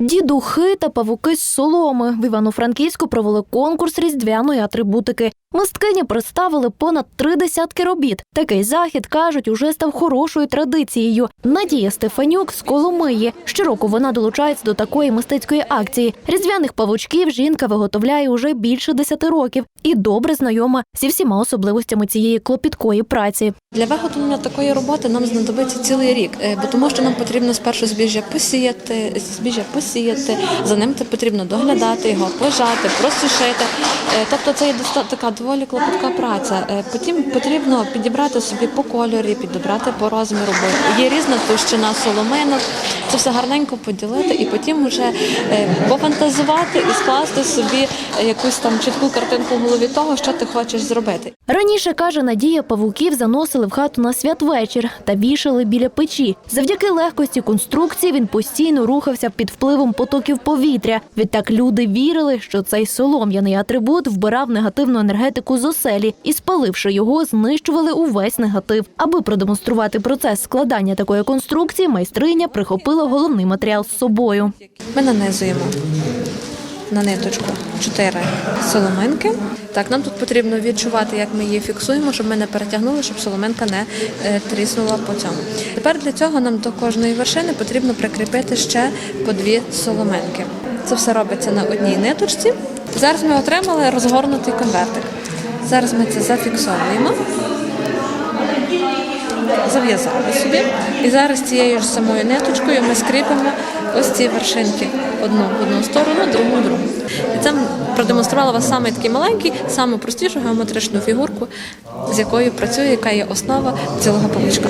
Дідухи та павуки з соломи в Івано-Франківську провели конкурс різдвяної атрибутики. Мисткині представили понад три десятки робіт. Такий захід кажуть, уже став хорошою традицією. Надія Стефанюк з Коломиї. Щороку вона долучається до такої мистецької акції. Різдвяних павучків жінка виготовляє уже більше десяти років і добре знайома зі всіма особливостями цієї клопіткої праці. Для виготовлення такої роботи нам знадобиться цілий рік, е, бо тому що нам потрібно спершу збіжжя посіяти, збіжжя посіяти, за ним потрібно доглядати його, пожати, просушити. Е, Тобто це є така доволі клопотка праця. Е, Потім потрібно підібрати собі по кольорі, підібрати по розміру, бо є різна товщина соломинок. Це все гарненько поділити і потім вже е, пофантазувати і скласти собі е, якусь там чітку картинку в голові того, що ти хочеш зробити. Раніше каже Надія, павуків заносили в хату на святвечір та вішали біля печі. Завдяки легкості конструкції він постійно рухався під впливом потоків повітря. Відтак люди вірили, що цей солом'яний атрибут вбирав негативну енергетику з оселі і, спаливши його, знищували увесь негатив. Аби продемонструвати процес складання такої конструкції, майстриня прихопила головний матеріал з собою. Ми нанизуємо на ниточку 4 соломинки. Так, нам тут потрібно відчувати, як ми її фіксуємо, щоб ми не перетягнули, щоб соломинка не е, тріснула по цьому. Тепер для цього нам до кожної вершини потрібно прикріпити ще по дві соломинки. Це все робиться на одній ниточці. Зараз ми отримали розгорнутий конвертик. Зараз ми це зафіксовуємо. Зав'язали собі. І зараз цією ж самою ниточкою ми скріпимо ось ці вершинки. Одну в одну сторону, другу в другу. І це продемонструвала вас саме такий маленький, саме геометричну фігурку, з якою працює, яка є основа цілого павучка.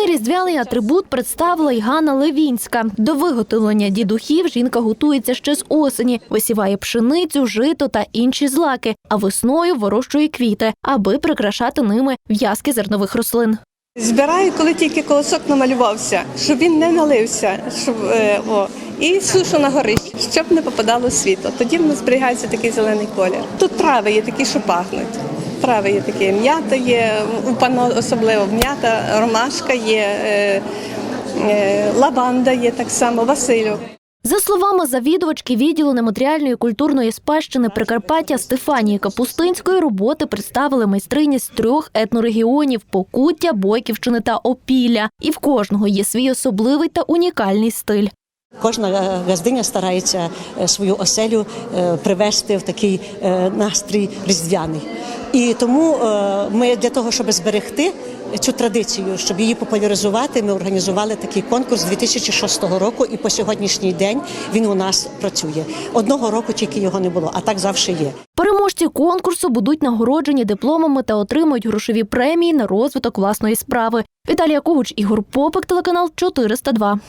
Головний різдвяний атрибут представила й Ганна Левінська. До виготовлення дідухів жінка готується ще з осені, висіває пшеницю, жито та інші злаки, а весною вирощує квіти, аби прикрашати ними в'язки зернових рослин. Збираю, коли тільки колосок намалювався, щоб він не налився, щоб е, о, і сушу на горищі, щоб не попадало світло. Тоді в нас зберігається такий зелений колір. Тут трави є такі, що пахнуть. Трави є такі, м'ята є, у пано особливо м'ята, ромашка є, е, е, лаванда є так само, Василю. За словами завідувачки відділу нематеріальної культурної спадщини Прикарпаття Стефанії Капустинської, роботи представили майстрині з трьох етнорегіонів Покуття, Бойківщини та Опілля. І в кожного є свій особливий та унікальний стиль. Кожна е, газдиня старається е, свою оселю е, привести в такий настрій різдвяний. І тому ми для того, щоб зберегти цю традицію, щоб її популяризувати, ми організували такий конкурс 2006 року, і по сьогоднішній день він у нас працює. Одного року тільки його не було, а так завжди є. Переможці конкурсу будуть нагороджені дипломами та отримують грошові премії на розвиток власної справи. Віталія Когуч, Ігор Попик, телеканал 402.